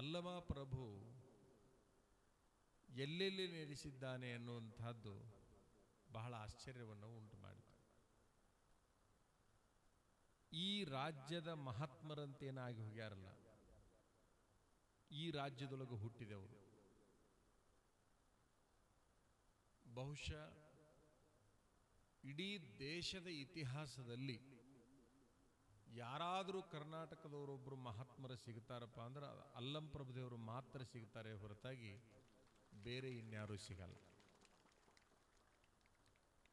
ಅಲ್ಲಮ ಪ್ರಭು, ಎಲ್ಲೆಲ್ಲಿ ನೆಲೆಸಿದ್ದಾನೆ ಅನ್ನುವಂಥದ್ದು ಬಹಳ ಆಶ್ಚರ್ಯವನ್ನು ಉಂಟು ಮಾಡಿತು. ಈ ರಾಜ್ಯದ ಮಹಾತ್ಮರಂತೇನಾಗಿ ಹೋಗ್ಯಾರಲ್ಲ, ಈ ರಾಜ್ಯದೊಳಗೆ ಹುಟ್ಟಿದವರು. ಬಹುಶಃ ಇಡೀ ದೇಶದ ಇತಿಹಾಸದಲ್ಲಿ ಯಾರಾದರೂ ಕರ್ನಾಟಕದವರೊಬ್ಬರು ಮಹಾತ್ಮರ ಸಿಗ್ತಾರಪ್ಪ ಅಂದ್ರೆ ಅದು ಅಲ್ಲಂ ಪ್ರಭುದೇವರು ಮಾತ್ರ ಸಿಗ್ತಾರೆ ಹೊರತಾಗಿ ಬೇರೆ ಇನ್ಯಾರೂ ಸಿಗಲ್ಲ.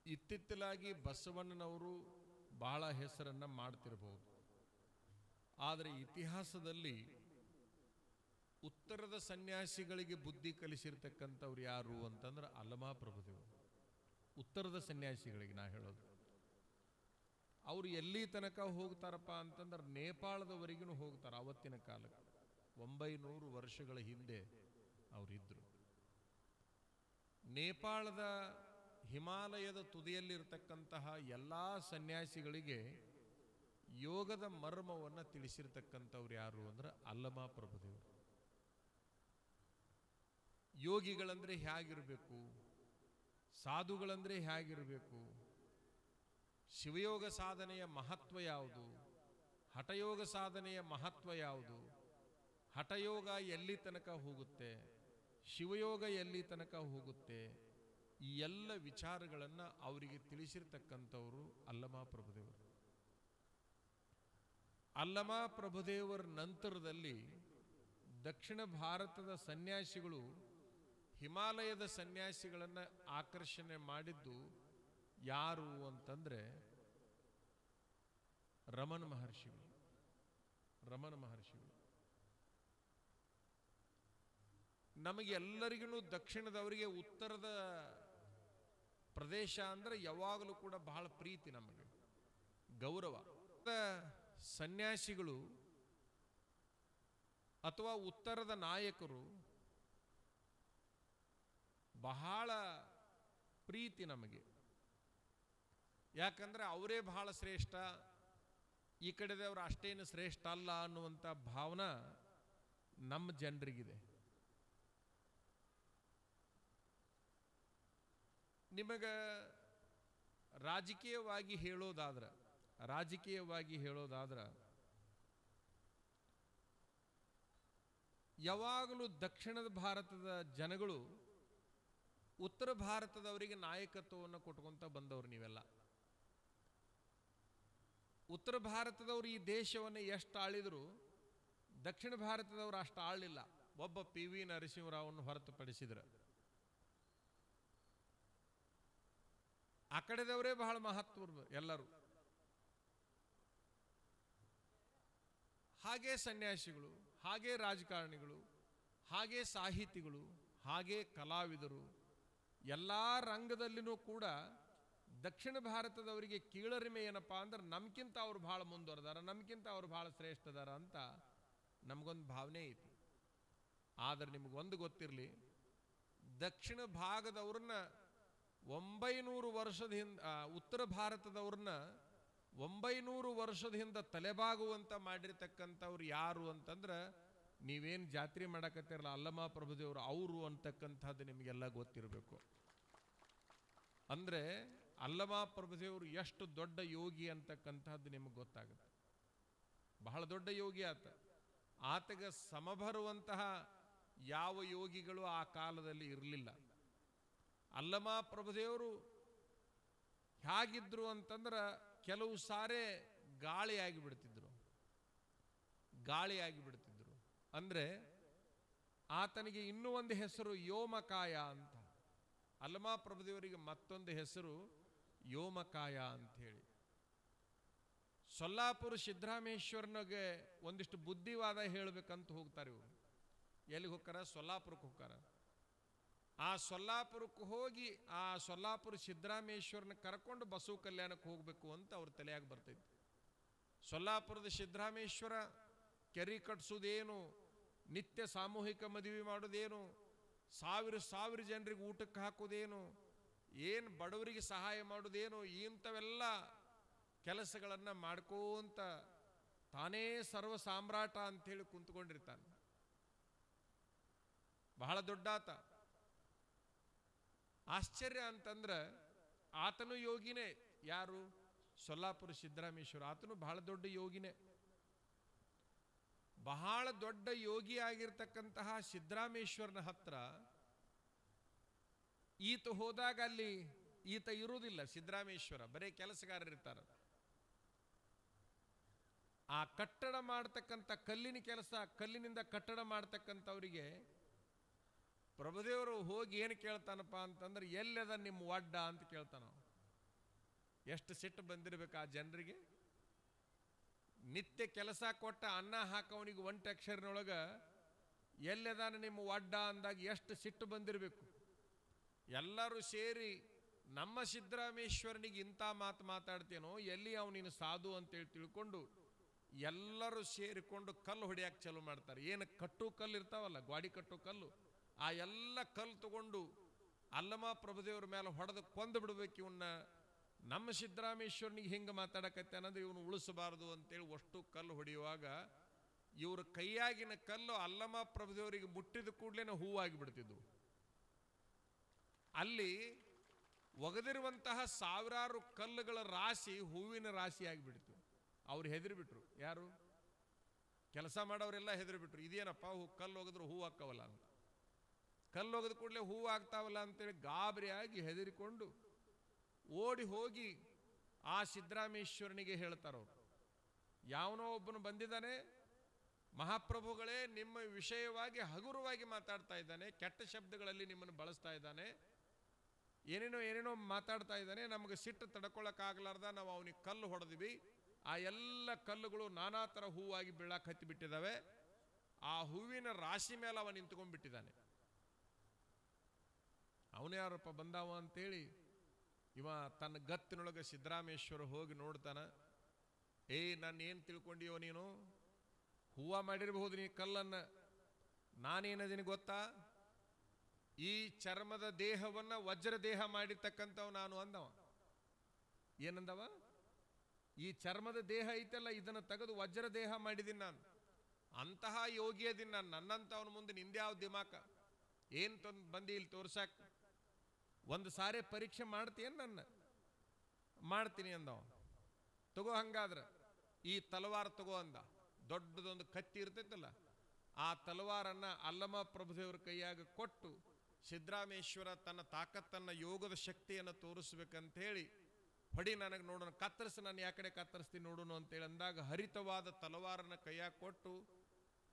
ಇತ್ತಿತ್ತಲಾಗಿ ಬಸವಣ್ಣನವರು ಬಹಳ ಹೆಸರನ್ನ ಮಾಡ್ತಿರಬಹುದು ಆದರೆ ಇತಿಹಾಸದಲ್ಲಿ ಉತ್ತರದ ಸನ್ಯಾಸಿಗಳಿಗೆ ಬುದ್ಧಿ ಕಲಿಸಿರ್ತಕ್ಕಂಥವ್ರು ಯಾರು ಅಂತಂದ್ರೆ ಅಲ್ಲಮಾ ಪ್ರಭುದೇವರು. ಉತ್ತರದ ಸನ್ಯಾಸಿಗಳಿಗೆ ನಾ ಹೇಳೋದು. ಅವರು ಎಲ್ಲಿ ತನಕ ಹೋಗ್ತಾರಪ್ಪ ಅಂತಂದ್ರೆ ನೇಪಾಳದವರೆಗೂ ಹೋಗ್ತಾರೆ ಅವತ್ತಿನ ಕಾಲಕ್ಕೆ. ಒಂಬೈನೂರು ವರ್ಷಗಳ ಹಿಂದೆ ಅವರಿದ್ದರು ನೇಪಾಳದ ಹಿಮಾಲಯದ ತುದಿಯಲ್ಲಿರ್ತಕ್ಕಂತಹ ಎಲ್ಲ ಸನ್ಯಾಸಿಗಳಿಗೆ ಯೋಗದ ಮರ್ಮವನ್ನು ತಿಳಿಸಿರ್ತಕ್ಕಂಥವ್ರು ಯಾರು ಅಂದ್ರೆ ಅಲ್ಲಮ ಪ್ರಭುದೇವರು ಯೋಗಿಗಳಂದ್ರೆ ಹೇಗಿರಬೇಕು? ಸಾಧುಗಳಂದರೆ ಹೇಗಿರಬೇಕು? ಶಿವಯೋಗ ಸಾಧನೆಯ ಮಹತ್ವ ಯಾವುದು? ಹಠಯೋಗ ಸಾಧನೆಯ ಮಹತ್ವ ಯಾವುದು? ಹಠಯೋಗ ಎಲ್ಲಿ ತನಕ ಹೋಗುತ್ತೆ? ಶಿವಯೋಗ ಎಲ್ಲಿ ತನಕ ಹೋಗುತ್ತೆ? ಈ ಎಲ್ಲ ವಿಚಾರಗಳನ್ನು ಅವರಿಗೆ ತಿಳಿಸಿರ್ತಕ್ಕಂಥವರು ಅಲ್ಲಮ ಪ್ರಭುದೇವರು ಅಲ್ಲಮ ಪ್ರಭುದೇವರ ನಂತರದಲ್ಲಿ ದಕ್ಷಿಣ ಭಾರತದ ಸನ್ಯಾಸಿಗಳು ಹಿಮಾಲಯದ ಸನ್ಯಾಸಿಗಳನ್ನು ಆಕರ್ಷಣೆ ಮಾಡಿದ್ದು ಯಾರು ಅಂತಂದ್ರೆ ರಮಣ ಮಹರ್ಷಿಗಳು. ರಮಣ ಮಹರ್ಷಿಗಳು. ನಮಗೆಲ್ಲರಿಗೂ ದಕ್ಷಿಣದವರಿಗೆ ಉತ್ತರದ ಪ್ರದೇಶ ಅಂದ್ರೆ ಯಾವಾಗಲೂ ಕೂಡ ಬಹಳ ಪ್ರೀತಿ ನಮಗೆ. ಗೌರವ. ಸನ್ಯಾಸಿಗಳು ಅಥವಾ ಉತ್ತರದ ನಾಯಕರು ಬಹಳ ಪ್ರೀತಿ ನಮಗೆ. ಯಾಕಂದ್ರೆ ಅವರೇ ಬಹಳ ಶ್ರೇಷ್ಠ, ಈ ಕಡೆದವರು ಅಷ್ಟೇನು ಶ್ರೇಷ್ಠ ಅಲ್ಲ ಅನ್ನುವಂಥ ಭಾವನಾ ನಮ್ಮ ಜನರಿಗಿದೆ. ನಿಮಗೆ ರಾಜಕೀಯವಾಗಿ ಹೇಳೋದಾದ್ರೆ ರಾಜಕೀಯವಾಗಿ ಹೇಳೋದಾದ್ರೆ, ಯಾವಾಗಲೂ ದಕ್ಷಿಣದ ಭಾರತದ ಜನಗಳು ಉತ್ತರ ಭಾರತದವರಿಗೆ ನಾಯಕತ್ವವನ್ನು ಕೊಟ್ಕೊಂತ ಬಂದವರು ನೀವೆಲ್ಲ. ಉತ್ತರ ಭಾರತದವರು ಈ ದೇಶವನ್ನು ಎಷ್ಟು ಆಳಿದ್ರು, ದಕ್ಷಿಣ ಭಾರತದವರು ಅಷ್ಟು ಆಳಲಿಲ್ಲ. ಒಬ್ಬ ಪಿ ವಿ ನರಸಿಂಹರಾವನ್ನು ಹೊರತುಪಡಿಸಿದ್ರು. ಆ ಕಡೆದವರೇ ಬಹಳ ಮಹತ್ವ ಎಲ್ಲರೂ. ಹಾಗೆ ಸನ್ಯಾಸಿಗಳು, ಹಾಗೆ ರಾಜಕಾರಣಿಗಳು, ಹಾಗೆ ಸಾಹಿತಿಗಳು, ಹಾಗೆ ಕಲಾವಿದರು, ಎಲ್ಲ ರಂಗದಲ್ಲಿನೂ ಕೂಡ ದಕ್ಷಿಣ ಭಾರತದವರಿಗೆ ಕೀಳರಿಮೆ ಏನಪ್ಪ ಅಂದ್ರೆ ನಮ್ಗಿಂತ ಅವ್ರು ಭಾಳ ಮುಂದುವರೆದಾರ ನಮ್ಗಿಂತ ಅವ್ರು ಭಾಳ ಶ್ರೇಷ್ಠದಾರ ಅಂತ ನಮಗೊಂದು ಭಾವನೆ ಐತಿ. ಆದರೆ ನಿಮಗೊಂದು ಗೊತ್ತಿರಲಿ, ದಕ್ಷಿಣ ಭಾಗದವ್ರನ್ನ ಒಂಬೈನೂರು ವರ್ಷದ ಹಿಂದ ಉತ್ತರ ಭಾರತದವ್ರನ್ನ ಒಂಬೈನೂರು ವರ್ಷದ ಹಿಂದೆ ತಲೆಬಾಗುವಂತ ಮಾಡಿರ್ತಕ್ಕಂಥವ್ರು ಯಾರು ಅಂತಂದ್ರೆ ನೀವೇನು ಜಾತ್ರೆ ಮಾಡಕತ್ತಿರಲ್ಲ ಅಲ್ಲಮ್ಮ ಪ್ರಭುದೇವರು ಅವರು ಅಂತಕ್ಕಂಥದ್ದು ನಿಮಗೆಲ್ಲ ಗೊತ್ತಿರಬೇಕು. ಅಂದ್ರೆ ಅಲ್ಲಮ ಪ್ರಭುದೇವರು ಎಷ್ಟು ದೊಡ್ಡ ಯೋಗಿ ಅಂತಕ್ಕಂಥದ್ದು ನಿಮಗೆ ಗೊತ್ತಾಗುತ್ತೆ. ಬಹಳ ದೊಡ್ಡ ಯೋಗಿ ಆತ. ಆತಗೆ ಸಮಬರುವಂತಹ ಯಾವ ಯೋಗಿಗಳು ಆ ಕಾಲದಲ್ಲಿ ಇರಲಿಲ್ಲ. ಅಲ್ಲಮಾ ಪ್ರಭುದೇವರು ಹೇಗಿದ್ರು ಅಂತಂದ್ರೆ ಕೆಲವು ಸಾರೆ ಗಾಳಿಯಾಗಿ ಬಿಡ್ತಿದ್ರು ಗಾಳಿಯಾಗಿ ಬಿಡ್ತಿದ್ರು ಅಂದ್ರೆ ಆತನಿಗೆ ಇನ್ನೂ ಒಂದು ಹೆಸರು ಯೋಮಕಾಯ ಅಂತ. ಅಲ್ಲಮಾ ಪ್ರಭುದೇವರಿಗೆ ಮತ್ತೊಂದು ಹೆಸರು ಯೋಮಕಾಯ ಅಂತ ಹೇಳಿ ಸೊಲ್ಲಾಪುರ ಸಿದ್ದರಾಮೇಶ್ವರನಿಗೆ ಒಂದಿಷ್ಟು ಬುದ್ಧಿವಾದ ಹೇಳಬೇಕಂತ ಹೋಗ್ತಾರೆ ಇವರು. ಎಲ್ಲಿಗೆ ಹೋಗ್ತಾರ ಸೊಲ್ಲಾಪುರಕ್ಕೆ ಹೋಗ್ತಾರ ಆ ಸೊಲ್ಲಾಪುರಕ್ಕೆ ಹೋಗಿ ಆ ಸೊಲ್ಲಾಪುರ ಸಿದ್ದರಾಮೇಶ್ವರನ ಕರ್ಕೊಂಡು ಬಸವ ಕಲ್ಯಾಣಕ್ಕೆ ಹೋಗಬೇಕು ಅಂತ ಅವ್ರ ತಲೆಯಾಗ ಬರ್ತೈತಿ. ಸೊಲ್ಲಾಪುರದ ಸಿದ್ದರಾಮೇಶ್ವರ ಕೆರೆ ಕಟ್ಸೋದೇನು? ನಿತ್ಯ ಸಾಮೂಹಿಕ ಮದುವೆ ಮಾಡೋದೇನು? ಸಾವಿರ ಸಾವಿರ ಜನರಿಗೆ ಊಟಕ್ಕೆ ಹಾಕೋದೇನು? ಏನು ಬಡವರಿಗೆ ಸಹಾಯ ಮಾಡೋದೇನು ಇಂಥವೆಲ್ಲ ಕೆಲಸಗಳನ್ನು ಮಾಡ್ಕೋಂತ ತಾನೇ ಸರ್ವ ಸಾಮ್ರಾಟ ಅಂಥೇಳಿ ಕುಂತ್ಕೊಂಡಿರ್ತಾನೆ. ಬಹಳ ದೊಡ್ಡಾತ ಆಶ್ಚರ್ಯ ಅಂತಂದ್ರೆ ಆತನು ಯೋಗಿನೇ. ಯಾರು? ಸೊಲ್ಲಾಪುರ ಸಿದ್ದರಾಮೇಶ್ವರ. ಆತನು ಬಹಳ ದೊಡ್ಡ ಯೋಗಿನೇ. ಬಹಳ ದೊಡ್ಡ ಯೋಗಿ ಆಗಿರ್ತಕ್ಕಂತಹ ಸಿದ್ದರಾಮೇಶ್ವರನ ಹತ್ರ ಈತ ಹೋದಾಗ ಅಲ್ಲಿ ಈತ ಇರುವುದಿಲ್ಲ ಸಿದ್ದರಾಮೇಶ್ವರ ಬರೇ ಕೆಲಸಗಾರರಿರ್ತಾರ ಆ ಕಟ್ಟಡ ಮಾಡ್ತಕ್ಕಂಥ ಕಲ್ಲಿನ ಕೆಲಸ, ಕಲ್ಲಿನಿಂದ ಕಟ್ಟಡ ಮಾಡ್ತಕ್ಕಂಥವರಿಗೆ ಪ್ರಭುದೇವರು ಹೋಗಿ ಏನು ಕೇಳ್ತಾನಪ್ಪ ಅಂತಂದ್ರೆ ಎಲ್ಲದ ನಿಮ್ಮ ಒಡ್ಡ ಅಂತ ಕೇಳ್ತಾನ. ಎಷ್ಟು ಸಿಟ್ಟು ಬಂದಿರ್ಬೇಕು ಆ ಜನರಿಗೆ? ನಿತ್ಯ ಕೆಲಸ ಕೊಟ್ಟ ಅನ್ನ ಹಾಕವನಿಗೆ ಒಂಟೆ ಅಕ್ಷರನೊಳಗ ಎಲ್ಲದಾನ ನಿಮ್ಮ ಒಡ್ಡ ಅಂದಾಗ ಎಷ್ಟು ಸಿಟ್ಟು ಬಂದಿರಬೇಕು? ಎಲ್ಲರೂ ಸೇರಿ ನಮ್ಮ ಸಿದ್ದರಾಮೇಶ್ವರನಿಗೆ ಇಂಥ ಮಾತು ಮಾತಾಡ್ತೇನೋ, ಎಲ್ಲಿ ಅವನಿನ ಸಾಧು ಅಂತೇಳಿ ತಿಳ್ಕೊಂಡು ಎಲ್ಲರೂ ಸೇರಿಕೊಂಡು ಕಲ್ಲು ಹೊಡೆಯಕ್ಕೆ ಚಾಲು ಮಾಡ್ತಾರೆ. ಏನು ಕಟ್ಟು ಕಲ್ಲು ಇರ್ತಾವಲ್ಲ, ಗ್ವಾಡಿ ಕಟ್ಟು ಕಲ್ಲು, ಆ ಎಲ್ಲ ಕಲ್ಲು ತಗೊಂಡು ಅಲ್ಲಮ ಪ್ರಭುದೇವ್ರ ಮೇಲೆ ಹೊಡೆದು ಕೊಂದು ಬಿಡ್ಬೇಕು ಇವನ್ನ ನಮ್ಮ ಸಿದ್ದರಾಮೇಶ್ವರನಿಗೆ ಹಿಂಗೆ ಮಾತಾಡಕತ್ತೇನಂದ್ರೆ ಇವನು ಉಳಿಸಬಾರದು ಅಂತೇಳಿ ಅಷ್ಟು ಕಲ್ಲು ಹೊಡೆಯುವಾಗ ಇವ್ರ ಕೈಯಾಗಿನ ಕಲ್ಲು ಅಲ್ಲಮ ಪ್ರಭುದೇವರಿಗೆ ಮುಟ್ಟಿದ ಕೂಡಲೇ ಹೂವಾಗಿ ಬಿಡ್ತಿದ್ವು. ಅಲ್ಲಿ ಒಗೆದಿರುವಂತಹ ಸಾವಿರಾರು ಕಲ್ಲುಗಳ ರಾಶಿ ಹೂವಿನ ರಾಶಿ ಆಗಿಬಿಡ್ತು. ಅವ್ರು ಹೆದರಿಬಿಟ್ರು. ಯಾರು? ಕೆಲಸ ಮಾಡೋರೆಲ್ಲ ಹೆದರಿಬಿಟ್ರು. ಇದೇನಪ್ಪ? ಹೂ, ಕಲ್ಲು ಒಗೆದ್ರು ಹೂ ಹಾಕವಲ್ಲ ಅಂತ. ಕಲ್ಲು ಒಗೆದ ಕೂಡಲೇ ಹೂ ಆಗ್ತಾವಲ್ಲ ಅಂತೇಳಿ ಗಾಬರಿಯಾಗಿ ಹೆದರಿಕೊಂಡು ಓಡಿ ಹೋಗಿ ಆ ಸಿದ್ದರಾಮೇಶ್ವರನಿಗೆ ಹೇಳ್ತಾರವ್ರು. ಯಾವನೋ ಒಬ್ಬನು ಬಂದಿದ್ದಾನೆ. ಮಹಾಪ್ರಭುಗಳೇ ನಿಮ್ಮ ವಿಷಯವಾಗಿ ಹಗುರವಾಗಿ ಮಾತಾಡ್ತಾ ಇದ್ದಾನೆ. ಕೆಟ್ಟ ಶಬ್ದಗಳಲ್ಲಿ ನಿಮ್ಮನ್ನು ಬಳಸ್ತಾ ಇದ್ದಾನೆ. ಏನೇನೋ ಏನೇನೋ ಮಾತಾಡ್ತಾ ಇದ್ದಾನೆ, ನಮಗೆ ಸಿಟ್ಟು ತಡ್ಕೊಳ್ಳೋಕ್ಕಾಗಲಾರ್ದ ನಾವು ಅವನಿಗೆ ಕಲ್ಲು ಹೊಡೆದ್ವಿ. ಆ ಎಲ್ಲ ಕಲ್ಲುಗಳು ನಾನಾ ಥರ ಹೂವಾಗಿ ಹತ್ತಿ ಬಿಟ್ಟಿದಾವೆ ಆ ಹೂವಿನ ರಾಶಿ ಮೇಲೆ ಅವ ನಿಂತ್ಕೊಂಡ್ಬಿಟ್ಟಿದ್ದಾನೆ ಅವನು ಯಾರಪ್ಪ ಬಂದಾವ ಅಂತೇಳಿ, ಇವ ತನ್ನ ಗತ್ತಿನೊಳಗೆ ಸಿದ್ದರಾಮೇಶ್ವರ ಹೋಗಿ ನೋಡ್ತಾನ ಏಯ್ ನಾನು ಏನು ತಿಳ್ಕೊಂಡಿಯೋ ನೀನು? ಹೂವ ಮಾಡಿರಬಹುದು ನೀ ಕಲ್ಲನ್ನ. ನಾನೇನದೀನಿ ಗೊತ್ತಾ? ಈ ಚರ್ಮದ ದೇಹವನ್ನ ವಜ್ರ ದೇಹ ಮಾಡಿರ್ತಕ್ಕಂಥವ್ ನಾನು ಅಂದವ. ಏನಂದವ? ಈ ಚರ್ಮದ ದೇಹ ಐತಲ್ಲ, ಇದನ್ನು ತೆಗೆದು ವಜ್ರ ದೇಹ ಮಾಡಿದೀನಿ ನಾನು. ಅಂತಹ ಯೋಗಿಯದಿನ ನಾನು ನನ್ನಂಥವನ ಮುಂದೆ ನಿಂದ್ಯಾವ ದಿಮಾಕ? ಏನು ತಂದು ಬಂದಿ ಇಲ್ಲಿ ತೋರ್ಸಾಕ? ಒಂದು ಸಾರಿ ಪರೀಕ್ಷೆ ಮಾಡ್ತೀಯನ್ ನನ್ನ? ಮಾಡ್ತೀನಿ ಅಂದವ. ತಗೋ ಹಂಗಾದ್ರೆ. ಈ ತಲವಾರ ತಗೋ ಅಂದ. ದೊಡ್ಡದೊಂದು ಕತ್ತಿ ಇರ್ತೈತಲ್ಲ, ಆ ತಲವಾರನ್ನ ಅಲ್ಲಮ ಪ್ರಭುದೇವ್ರ ಕೈಯಾಗ ಕೊಟ್ಟು ಸಿದ್ದರಾಮೇಶ್ವರ ತನ್ನ ತಾಕತ್ತನ್ನು, ಯೋಗದ ಶಕ್ತಿಯನ್ನು ತೋರಿಸ್ಬೇಕಂಥೇಳಿ ಹೊಡಿ ನನಗೆ ನೋಡೋಣ, ಕತ್ತರಿಸಿ ನಾನು ಯಾ ಕಡೆ ಕತ್ತರಿಸ್ತೀನಿ ನೋಡೋಣ ಅಂತೇಳಿ ಅಂದಾಗ ಹರಿತವಾದ ತಲವಾರನ ಕೈಯಾಗ ಕೊಟ್ಟು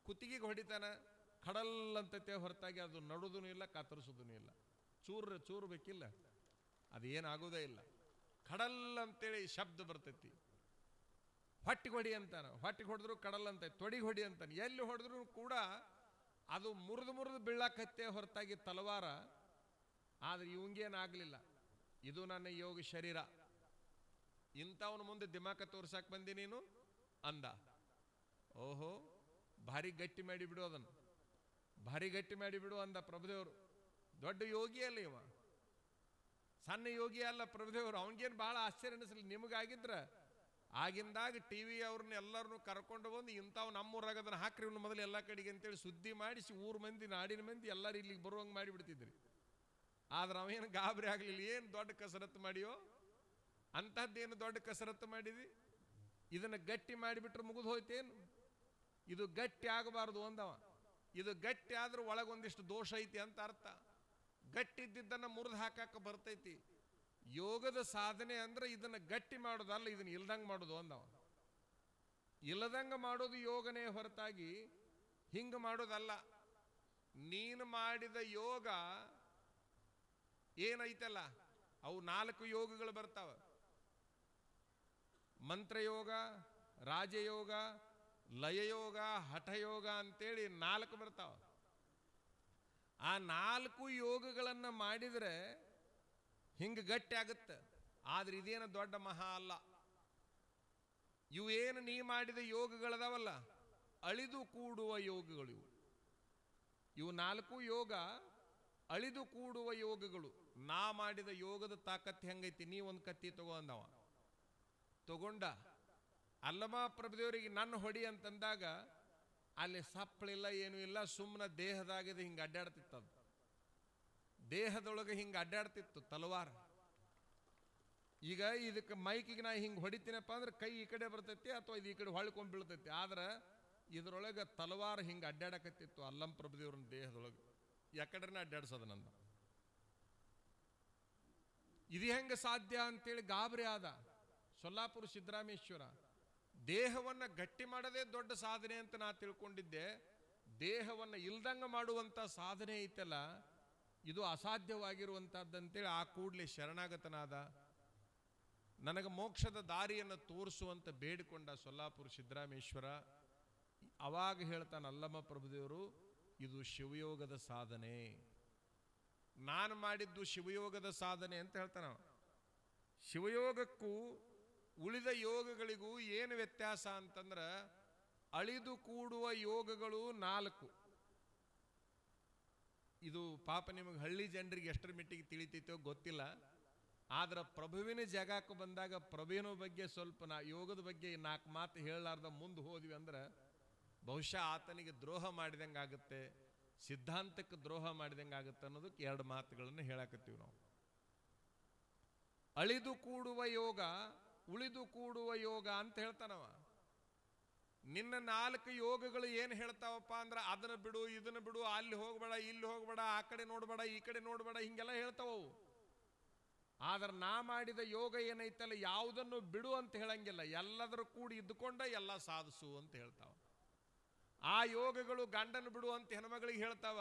ಕುತ್ತಿಗೆಗೆ ಹೊಡಿತಾನೆ. ಕಡಲ್ ಅಂತತೆ ಹೊರತಾಗಿ ಅದು ನಡುದೂ ಇಲ್ಲ ಕತ್ತರಿಸೋದೂ ಇಲ್ಲ. ಚೂರು ಚೂರು ಬೇಕಿಲ್ಲ. ಅದೇನಾಗೋದೇ ಇಲ್ಲ. ಕಡಲ್ ಅಂತೇಳಿ ಶಬ್ದ ಬರ್ತೈತಿ. ಹೊಟ್ಟಿಗೆ ಹೊಡಿ ಅಂತಾನೆ. ಹೊಟ್ಟಿಗೆ ಹೊಡೆದ್ರು ಕಡಲ್ ಅಂತ, ತೊಡಿಗೆ ಹೊಡಿ ಅಂತಾನೆ. ಎಲ್ಲಿ ಹೊಡೆದ್ರು ಕೂಡ ಅದು ಮುರಿದು ಮುರಿದು ಬೀಳಕತ್ತೆ ಹೊರತಾಗಿ ತಲವಾರ, ಆದ್ರೆ ಇವಂಗೇನಾಗಲಿಲ್ಲ. ಇದು ನನ್ನ ಯೋಗ ಶರೀರ. ಇಂಥವನ ಮುಂದೆ ದಿಮಾಕ ತೋರ್ಸಕ್ ಬಂದಿ ನೀನು? ಅಂದ. ಓಹೋ, ಭಾರಿ ಗಟ್ಟಿ ಮಾಡಿ ಬಿಡು ಅದನ್ನು. ಭಾರಿ ಗಟ್ಟಿ ಮಾಡಿ ಬಿಡು ಅಂದ ಪ್ರಭುದೇವರು. ದೊಡ್ಡ ಯೋಗಿ ಅಲ್ಲ ಇವ. ಸಣ್ಣ ಯೋಗಿ ಅಲ್ಲ ಪ್ರಭುದೇವರು. ಅವನಿಗೇನು ಬಹಳ ಆಶ್ಚರ್ಯ ಅನಿಸಲಿ ನಿಮಗಾಗಿದ್ರ ಆಗಿಂದಾಗ ಟಿ ವಿ ಅವ್ರನ್ನ ಎಲ್ಲರನ್ನೂ ಕರ್ಕೊಂಡು ಬಂದು ಇಂಥವು ನಮ್ಮೂರಾಗ ಅದನ್ನ ಹಾಕ್ರಿ ಇವ್ನ ಮೊದಲು ಎಲ್ಲ ಕಡೆಗೆ ಅಂತೇಳಿ ಸುದ್ದಿ ಮಾಡಿಸಿ ಊರ್ ಮಂದಿ, ನಾಡಿನ ಮಂದಿ ಎಲ್ಲರೂ ಇಲ್ಲಿಗೆ ಬರುವಂಗೆ ಮಾಡಿಬಿಡ್ತಿದ್ರಿ. ಆದ್ರೆ ಅವೇನು ಗಾಬರಿ ಆಗಲಿಲ್ಲ. ಏನು ದೊಡ್ಡ ಕಸರತ್ತು ಮಾಡಿಯೋ? ಅಂಥದ್ದೇನು ದೊಡ್ಡ ಕಸರತ್ತು ಮಾಡಿದಿ? ಇದನ್ನು ಗಟ್ಟಿ ಮಾಡಿಬಿಟ್ರೆ ಮುಗಿದು ಹೋಯ್ತೇನು? ಇದು ಗಟ್ಟಿ ಆಗಬಾರ್ದು ಅಂದವ. ಇದು ಗಟ್ಟಿ ಆದ್ರೆ ಒಳಗೊಂದಿಷ್ಟು ದೋಷ ಐತಿ ಅಂತ ಅರ್ಥ. ಗಟ್ಟಿ ಇದ್ದಿದ್ದನ್ನು ಮುರಿದು ಹಾಕಕ್ಕೆ ಬರ್ತೈತಿ. ಯೋಗದ ಸಾಧನೆ ಅಂದ್ರೆ ಇದನ್ನ ಗಟ್ಟಿ ಮಾಡೋದಲ್ಲ ಇದನ್ನ ಇಲ್ದಂಗೆ ಮಾಡೋದು ಅಂದವ. ಇಲ್ಲದಂಗ ಮಾಡೋದು ಯೋಗನೇ ಹೊರತಾಗಿ ಹಿಂಗ ಮಾಡೋದಲ್ಲ. ನೀನು ಮಾಡಿದ ಯೋಗ ಏನೈತಲ್ಲ? ಅವು ನಾಲ್ಕು ಯೋಗಗಳು ಬರ್ತಾವ. ಮಂತ್ರಯೋಗ, ರಾಜಯೋಗ, ಲಯಯೋಗ, ಹಠಯೋಗ ಅಂತೇಳಿ ನಾಲ್ಕು ಬರ್ತಾವ. ಆ ನಾಲ್ಕು ಯೋಗಗಳನ್ನು ಮಾಡಿದರೆ ಹಿಂಗೆ ಗಟ್ಟಿ ಆಗುತ್ತೆ. ಆದ್ರೆ ಇದೇನು ದೊಡ್ಡ ಮಹಾ ಅಲ್ಲ. ಇವು ಏನು ನೀ ಮಾಡಿದ ಯೋಗಗಳದಾವಲ್ಲ? ಅಳಿದು ಕೂಡುವ ಯೋಗಗಳು ಇವು. ಇವು ನಾಲ್ಕು ಯೋಗ, ಅಳಿದು ಕೂಡುವ ಯೋಗಗಳು. ನಾ ಮಾಡಿದ ಯೋಗದ ತಾಕತ್ ಹೆಂಗೈತಿ? ನೀ ಒಂದು ಕತ್ತಿ ತಗೋ ಅಂದವ. ತಗೊಂಡ ಅಲ್ಲಮ ಪ್ರಭುದೇವರಿಗೆ ನನ್ನ ಹೊಡಿ ಅಂತಂದಾಗ ಅಲ್ಲಿ ಸಪ್ಪಳಿಲ್ಲ, ಏನೂ ಇಲ್ಲ ಸುಮ್ಮನೆ ದೇಹದಾಗಿದೆ ಹಿಂಗೆ ಅಡ್ಡಾಡ್ತಿತ್ತದು ದೇಹದೊಳಗೆ ಹಿಂಗೆ ಅಡ್ಡಾಡ್ತಿತ್ತು ತಲವಾರ. ಈಗ ಇದಕ್ಕೆ ಮೈಕಿಗೆ ನಾ ಹಿಂಗೆ ಹೊಡಿತೀನಪ್ಪ ಅಂದ್ರೆ ಕೈ ಈ ಕಡೆ ಬರ್ತೈತಿ ಅಥವಾ ಇದು ಈ ಕಡೆ ಹೊಳ್ಕೊಂಡು ಬೀಳ್ತೈತಿ. ಆದ್ರೆ ಇದರೊಳಗೆ ತಲವಾರ ಹಿಂಗೆ ಅಡ್ಡಾಡಕತ್ತಿತ್ತು ಅಲ್ಲಂ ಪ್ರಭುದೇವ್ರನ್ನ ದೇಹದೊಳಗೆ. ಯಾಕಡ್ರನ್ನ ಅಡ್ಡಾಡ್ಸೋದು ನನ್ನ ಇದು ಹೆಂಗೆ ಸಾಧ್ಯ ಅಂತೇಳಿ ಗಾಬರಿ ಆದ ಸೊಲ್ಲಾಪುರ ಸಿದ್ದರಾಮೇಶ್ವರ. ದೇಹವನ್ನು ಗಟ್ಟಿ ಮಾಡೋದೇ ದೊಡ್ಡ ಸಾಧನೆ ಅಂತ ನಾ ತಿಳ್ಕೊಂಡಿದ್ದೆ. ದೇಹವನ್ನು ಇಲ್ದಂಗ ಮಾಡುವಂಥ ಸಾಧನೆ ಐತಲ್ಲ ಇದು ಅಸಾಧ್ಯವಾಗಿರುವಂಥದ್ದಂತೇಳಿ ಆ ಕೂಡಲೇ ಶರಣಾಗತನಾದ. ನನಗೆ ಮೋಕ್ಷದ ದಾರಿಯನ್ನು ತೋರಿಸುವಂತ ಬೇಡಿಕೊಂಡ ಸೊಲ್ಲಾಪುರ ಸಿದ್ದರಾಮೇಶ್ವರ, ಅವಾಗ ಹೇಳ್ತಾನೆ, ಅಲ್ಲಮ್ಮ ಪ್ರಭುದೇವರು, ಇದು ಶಿವಯೋಗದ ಸಾಧನೆ. ನಾನು ಮಾಡಿದ್ದು ಶಿವಯೋಗದ ಸಾಧನೆ ಅಂತ ಹೇಳ್ತಾನ. ಶಿವಯೋಗಕ್ಕೂ ಉಳಿದ ಯೋಗಗಳಿಗೂ ಏನು ವ್ಯತ್ಯಾಸ ಅಂತಂದ್ರೆ ಅಳಿದು ಕೂಡುವ ಯೋಗಗಳು ನಾಲ್ಕು. ಇದು ಪಾಪ ನಿಮಗೆ ಹಳ್ಳಿ ಜನರಿಗೆ ಎಷ್ಟರ ಮಟ್ಟಿಗೆ ತಿಳಿತೈತೋ ಗೊತ್ತಿಲ್ಲ. ಆದ್ರೆ ಪ್ರಭುವಿನ ಜಾಗಕ್ಕೆ ಬಂದಾಗ ಪ್ರಭುವಿನ ಬಗ್ಗೆ ಸ್ವಲ್ಪ ನಾ ಯೋಗದ ಬಗ್ಗೆ ನಾಲ್ಕು ಮಾತು ಹೇಳಲಾರ್ದ ಮುಂದೆ ಹೋದ್ವಿ ಅಂದ್ರೆ, ಬಹುಶಃ ಆತನಿಗೆ ದ್ರೋಹ ಮಾಡಿದಂಗೆ ಆಗುತ್ತೆ, ಸಿದ್ಧಾಂತಕ್ಕೆ ದ್ರೋಹ ಮಾಡಿದಂಗೆ ಆಗುತ್ತೆ ಅನ್ನೋದಕ್ಕೆ ಎರಡು ಮಾತುಗಳನ್ನು ಹೇಳಕತ್ತೀವಿ ನಾವು. ಅಳಿದು ಕೂಡುವ ಯೋಗ, ಉಳಿದು ಕೂಡುವ ಯೋಗ ಅಂತ ಹೇಳ್ತಾನವ. ನಿನ್ನ ನಾಲ್ಕು ಯೋಗಗಳು ಏನು ಹೇಳ್ತಾವಪ್ಪ ಅಂದ್ರೆ ಅದನ್ನ ಬಿಡು, ಇದನ್ನ ಬಿಡು, ಅಲ್ಲಿ ಹೋಗ್ಬೇಡ, ಇಲ್ಲಿ ಹೋಗಬೇಡ, ಆ ಕಡೆ ನೋಡ್ಬೇಡ, ಈ ಕಡೆ ನೋಡ್ಬೇಡ, ಹಿಂಗೆಲ್ಲ ಹೇಳ್ತಾವವು. ಆದ್ರೆ ನಾ ಮಾಡಿದ ಯೋಗ ಏನೈತಲ್ಲ, ಯಾವುದನ್ನು ಬಿಡು ಅಂತ ಹೇಳಂಗಿಲ್ಲ, ಎಲ್ಲದರ ಕೂಡಿ ಇದ್ದುಕೊಂಡ ಎಲ್ಲ ಸಾಧಿಸು ಅಂತ ಹೇಳ್ತಾವ. ಆ ಯೋಗಗಳು ಗಂಡನ ಬಿಡು ಅಂತ ಹೆಣ್ಮಗಳಿಗೆ ಹೇಳ್ತಾವ,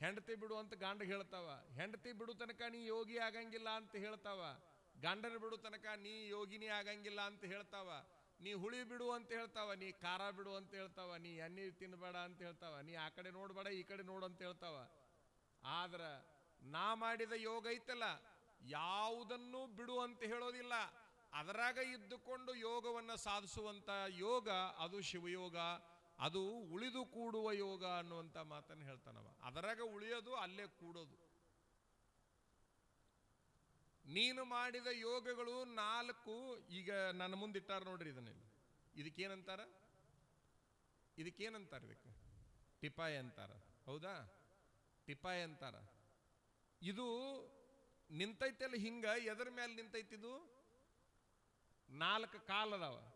ಹೆಂಡತಿ ಬಿಡು ಅಂತ ಗಂಡ ಹೇಳ್ತಾವ, ಹೆಂಡತಿ ಬಿಡು ತನಕ ನೀ ಯೋಗಿ ಆಗಂಗಿಲ್ಲ ಅಂತ ಹೇಳ್ತಾವ, ಗಂಡನ ಬಿಡು ತನಕ ನೀ ಯೋಗಿನಿ ಆಗಂಗಿಲ್ಲ ಅಂತ ಹೇಳ್ತಾವ ನೀ ಹುಳಿ ಬಿಡು ಅಂತ ಹೇಳ್ತಾವ, ನೀ ಖಾರ ಬಿಡು ಅಂತ ಹೇಳ್ತಾವ, ನೀ ಎಣ್ಣೆ ತಿನ್ನಬೇಡ ಅಂತ ಹೇಳ್ತಾವ, ನೀ ಆ ಕಡೆ ನೋಡ್ಬೇಡ, ಈ ಕಡೆ ನೋಡು ಅಂತ ಹೇಳ್ತಾವ. ಆದ್ರ ನಾ ಮಾಡಿದ ಯೋಗ ಐತಲ್ಲ, ಯಾವುದನ್ನು ಬಿಡು ಅಂತ ಹೇಳೋದಿಲ್ಲ. ಅದರಾಗ ಇದ್ದುಕೊಂಡು ಯೋಗವನ್ನ ಸಾಧಿಸುವಂತ ಯೋಗ, ಅದು ಶಿವಯೋಗ, ಅದು ಉಳಿದು ಕೂಡುವ ಯೋಗ ಅನ್ನುವಂತ ಮಾತನ್ನು ಹೇಳ್ತಾನವ. ಅದರಾಗ ಉಳಿಯೋದು ಅಲ್ಲೇ ಕೂಡೋದು. ನೀನು ಮಾಡಿದ ಯೋಗಗಳು ನಾಲ್ಕು, ಈಗ ನನ್ನ ಮುಂದಿಟ್ಟಾರ ನೋಡ್ರಿ ಇದನ್ನ ಇದಕ್ಕೇನಂತಾರ? ಇದಕ್ಕೇನಂತಾರ ಇದಕ್ಕೆ? ಟಿಪಾಯ್ ಅಂತಾರ. ಹೌದಾ? ಟಿಪಾಯ್ ಅಂತಾರ. ಇದು ನಿಂತೈತಲ್ಲ ಹಿಂಗ, ಎದರ ಮೇಲೆ ನಿಂತೈತಿದು ನಾಲ್ಕು ಕಾಲದಾವ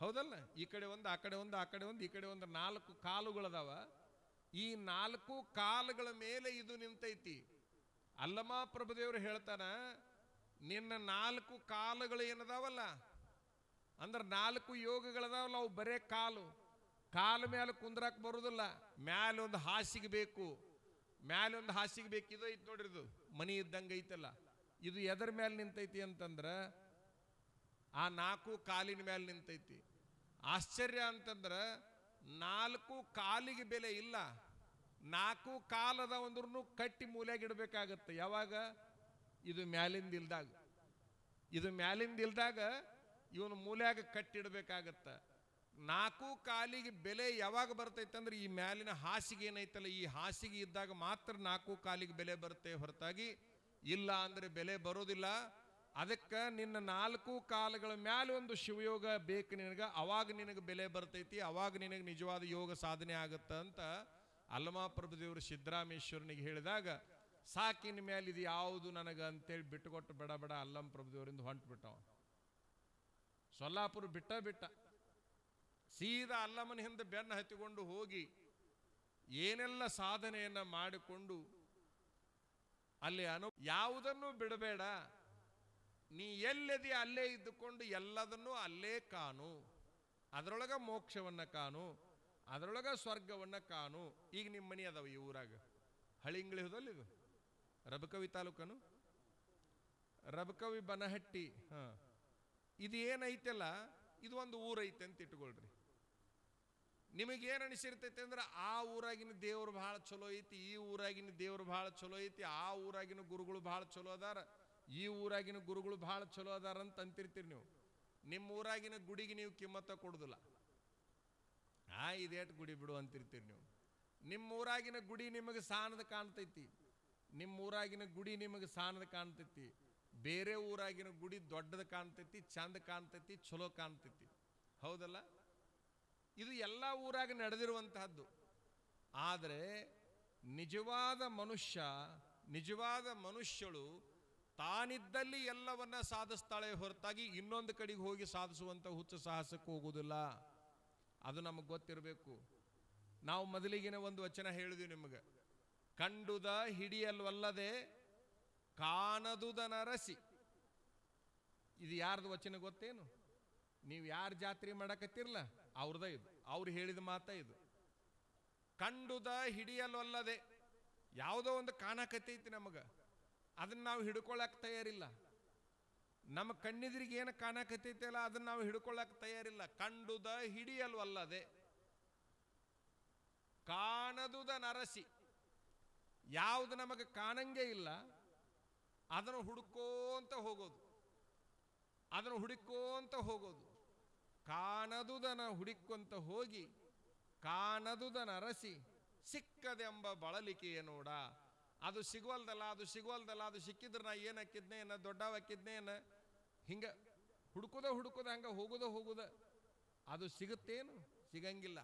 ಹೌದಲ್ಲ? ಈ ಕಡೆ ಒಂದು, ಆ ಕಡೆ ಒಂದು, ಆ ಕಡೆ ಒಂದು, ಈ ಕಡೆ ಒಂದು ನಾಲ್ಕು ಕಾಲುಗಳದಾವ. ಈ ನಾಲ್ಕು ಕಾಲುಗಳ ಮೇಲೆ ಇದು ನಿಂತೈತಿ. ಅಲ್ಲಮ ಪ್ರಭುದೇವರು ಹೇಳ್ತಾನ, ನಿನ್ನ ನಾಲ್ಕು ಕಾಲುಗಳು ಏನದಾವಲ್ಲ? ಅಂದ್ರೆ ನಾಲ್ಕು ಯೋಗಗಳದಾವಲ್ಲ, ಅವು ಬರೇ ಕಾಲು. ಕಾಲು ಮೇಲೆ ಕುಂದ್ರಾಕ್ ಬರೋದಿಲ್ಲ, ಮ್ಯಾಲೆ ಒಂದು ಹಾಸಿಗೆ ಬೇಕು. ಮ್ಯಾಲೆ ಒಂದು ಹಾಸಿಗೆ ಬೇಕು, ಇದು ಐತಿ ನೋಡ್ರಿ ಇದು. ಮನಿ ಇದ್ದಂಗೆ ಐತಲ್ಲ. ಇದು ಎದರ ಮೇಲೆ ನಿಂತೈತಿ ಅಂತಂದ್ರ, ಆ ನಾಲ್ಕು ಕಾಲಿನ ಮೇಲೆ ನಿಂತೈತಿ. ಆಶ್ಚರ್ಯ ಅಂತಂದ್ರೆ, ನಾಲ್ಕು ಕಾಲಿಗೆ ಬೆಲೆ ಇಲ್ಲ. ನಾಲ್ಕು ಕಾಲದ ಒಂದ್ರೂ ಕಟ್ಟಿ ಮೂಲೆಯಾಗ ಇಡಬೇಕಾಗತ್ತೆ. ಯಾವಾಗ? ಇದು ಮ್ಯಾಲಿಂದ ಇಲ್ದಾಗ. ಇದು ಮ್ಯಾಲಿಂದ ಇಲ್ದಾಗ ಇವನು ಮೂಲೆಯಾಗ ಕಟ್ಟಿಡ್ಬೇಕಾಗತ್ತ. ನಾಲ್ಕು ಕಾಲಿಗೆ ಬೆಲೆ ಯಾವಾಗ ಬರ್ತೈತೆ ಅಂದ್ರೆ ಈ ಮ್ಯಾಲಿನ ಹಾಸಿಗೆ ಏನೈತಲ್ಲ, ಈ ಹಾಸಿಗೆ ಇದ್ದಾಗ ಮಾತ್ರ ನಾಲ್ಕು ಕಾಲಿಗೆ ಬೆಲೆ ಬರುತ್ತೆ ಹೊರತಾಗಿ. ಇಲ್ಲ ಅಂದ್ರೆ ಬೆಲೆ ಬರೋದಿಲ್ಲ. ಅದಕ್ಕೆ ನಿನ್ನ ನಾಲ್ಕು ಕಾಲಗಳ ಮ್ಯಾಲೆ ಒಂದು ಶಿವಯೋಗ ಬೇಕು ನಿನಗೆ. ಅವಾಗ ನಿನಗೆ ಬೆಲೆ ಬರ್ತೈತಿ, ಅವಾಗ ನಿನಗೆ ನಿಜವಾದ ಯೋಗ ಸಾಧನೆ ಆಗತ್ತ ಅಂತ ಅಲ್ಲಮಾ ಪ್ರಭುದೇವರು ಸಿದ್ದರಾಮೇಶ್ವರನಿಗೆ ಹೇಳಿದಾಗ ಸಾಕಿನ ಮೇಲೆ ಇದು ಯಾವುದು ನನಗೆ ಅಂತೇಳಿ ಬಿಟ್ಟುಕೊಟ್ಟು ಬೇಡ ಬೇಡ, ಅಲ್ಲಂ ಪ್ರಭುದೇವರಿಂದ ಹೊಂಟು ಬಿಟ್ಟವ ಸೊಲ್ಲಾಪುರ ಬಿಟ್ಟ ಬಿಟ್ಟ ಸೀದಾ ಅಲ್ಲಮ್ಮನ ಹಿಂದೆ ಬೆನ್ನು ಹತ್ತಿಕೊಂಡು ಹೋಗಿ ಏನೆಲ್ಲ ಸಾಧನೆಯನ್ನ ಮಾಡಿಕೊಂಡು ಅಲ್ಲಿ ಅನು, ಯಾವುದನ್ನು ಬಿಡಬೇಡ, ನೀ ಎಲ್ಲೆದಿ ಅಲ್ಲೇ ಇದ್ದುಕೊಂಡು ಎಲ್ಲದನ್ನೂ ಅಲ್ಲೇ ಕಾಣು, ಅದರೊಳಗ ಮೋಕ್ಷವನ್ನ ಕಾಣು ಅದರೊಳಗ ಸ್ವರ್ಗವನ್ನ ಕಾಣು. ಈಗ ನಿಮ್ಮ ಮನೆ ಅದಾವ ಈ ಊರಾಗ. ಹಳಿಂಗ್ಳಿ ಹೋದಲ್ಲ ಇದು? ರಬಕವಿ ತಾಲೂಕನು? ರಬಕವಿ ಬನಹಟ್ಟಿ. ಹಾಂ. ಇದು ಏನೈತಲ್ಲ ಇದು ಒಂದು ಊರೈತೆ ಅಂತ ಇಟ್ಕೊಳ್ರಿ. ನಿಮಗೇನು ಅನಿಸಿರ್ತೈತೆ ಅಂದ್ರೆ, ಆ ಊರಾಗಿನ ದೇವ್ರು ಭಾಳ ಚಲೋ ಐತಿ, ಈ ಊರಾಗಿನ ದೇವ್ರು ಭಾಳ ಚಲೋ ಐತಿ, ಆ ಊರಾಗಿನ ಗುರುಗಳು ಭಾಳ ಚಲೋ ಅದಾರ, ಈ ಊರಾಗಿನ ಗುರುಗಳು ಭಾಳ ಚಲೋ ಅದಾರ ಅಂತ ಅಂತಿರ್ತೀರಿ ನೀವು. ನಿಮ್ಮ ಊರಾಗಿನ ಗುಡಿಗೆ ನೀವು ಕಿಮ್ಮತ್ತ ಕೊಡುದಿಲ್ಲ. ಇದೇಟ್ ಗುಡಿ ಬಿಡು ಅಂತಿರ್ತೀರಿ ನೀವು. ನಿಮ್ಮ ಊರಾಗಿನ ಗುಡಿ ನಿಮಗೆ ಸಾಣದ ಕಾಣ್ತೈತಿ. ನಿಮ್ಮ ಊರಾಗಿನ ಗುಡಿ ನಿಮಗೆ ಸಾಣದ ಕಾಣ್ತೈತಿ. ಬೇರೆ ಊರಾಗಿನ ಗುಡಿ ದೊಡ್ಡದ ಕಾಣ್ತೈತಿ, ಚಂದ ಕಾಣ್ತೈತಿ, ಚಲೋ ಕಾಣ್ತೈತಿ. ಹೌದಲ್ಲ? ಇದು ಎಲ್ಲ ಊರಾಗ ನಡೆದಿರುವಂತಹದ್ದು. ಆದರೆ ನಿಜವಾದ ಮನುಷ್ಯ, ನಿಜವಾದ ಮನುಷ್ಯಳು ತಾನಿದ್ದಲ್ಲಿ ಎಲ್ಲವನ್ನ ಸಾಧಿಸ್ತಾಳೆ ಹೊರತಾಗಿ ಇನ್ನೊಂದು ಕಡೆಗೆ ಹೋಗಿ ಸಾಧಿಸುವಂಥ ಹುಚ್ಚ ಸಾಹಸಕ್ಕೆ ಹೋಗುವುದಿಲ್ಲ. ಅದು ನಮಗೆ ಗೊತ್ತಿರಬೇಕು. ನಾವು ಮೊದಲಿಗಿನ ಒಂದು ವಚನ ಹೇಳಿದ್ವಿ ನಿಮಗೆ. ಕಂಡುದ ಹಿಡಿಯಲ್ವಲ್ಲದೆ ಕಾಣದುದನ ರಸಿ ಇದು ಯಾರ್ದು ವಚನ ಗೊತ್ತೇನು? ನೀವು ಯಾರು ಜಾತ್ರೆ ಮಾಡಕತ್ತಿರಲ್ಲ ಅವ್ರದ ಇದು. ಅವ್ರು ಹೇಳಿದ ಮಾತ ಇದು. ಕಂಡುದ ಹಿಡಿಯಲ್ವಲ್ಲದೆ ಯಾವುದೋ ಒಂದು ಕಾಣಕತ್ತೈತಿ ನಮಗೆ. ಅದನ್ನ ನಾವು ಹಿಡ್ಕೊಳಕ್ ತಯಾರಿಲ್ಲ. ನಮ್ಮ ಕಣ್ಣಿದ್ರಿಗೆ ಏನು ಕಾಣಕತ್ತೈತಲ್ಲ, ಅದನ್ನ ನಾವು ಹಿಡ್ಕೊಳ್ಳಕ್ಕೆ ತಯಾರಿಲ್ಲ. ಕಂಡುದ ಹಿಡಿಯಲ್ವಲ್ಲದೆ. ಕಾಣದುದ ನರಸಿ. ಯಾವುದು ನಮಗೆ ಕಾಣಂಗೆ ಇಲ್ಲ, ಅದನ್ನು ಹುಡುಕೋಂತ ಹೋಗೋದು. ಅದನ್ನು ಹುಡುಕೋಂತ ಹೋಗೋದು. ಕಾಣದುದನ ಹುಡುಕೊಂತ ಹೋಗಿ ಕಾಣದುದನ ಅರಸಿ ಸಿಕ್ಕದೆಂಬ ಬಳಲಿಕೆಯ ನೋಡ. ಅದು ಸಿಗುವಲ್ದಲ್ಲ ಅದು ಸಿಗುವಲ್ದಲ್ಲ, ಅದು ಸಿಕ್ಕಿದ್ರೆ ನಾ ಏನು ಹಾಕಿದ್ನೆ ಏನ ದೊಡ್ಡವ ಹಿಂಗ ಹುಡುಕುದ ಹುಡುಕುದ ಹಂಗೆ ಹೋಗುದ ಹೋಗುದ. ಅದು ಸಿಗುತ್ತೇನು? ಸಿಗಂಗಿಲ್ಲ.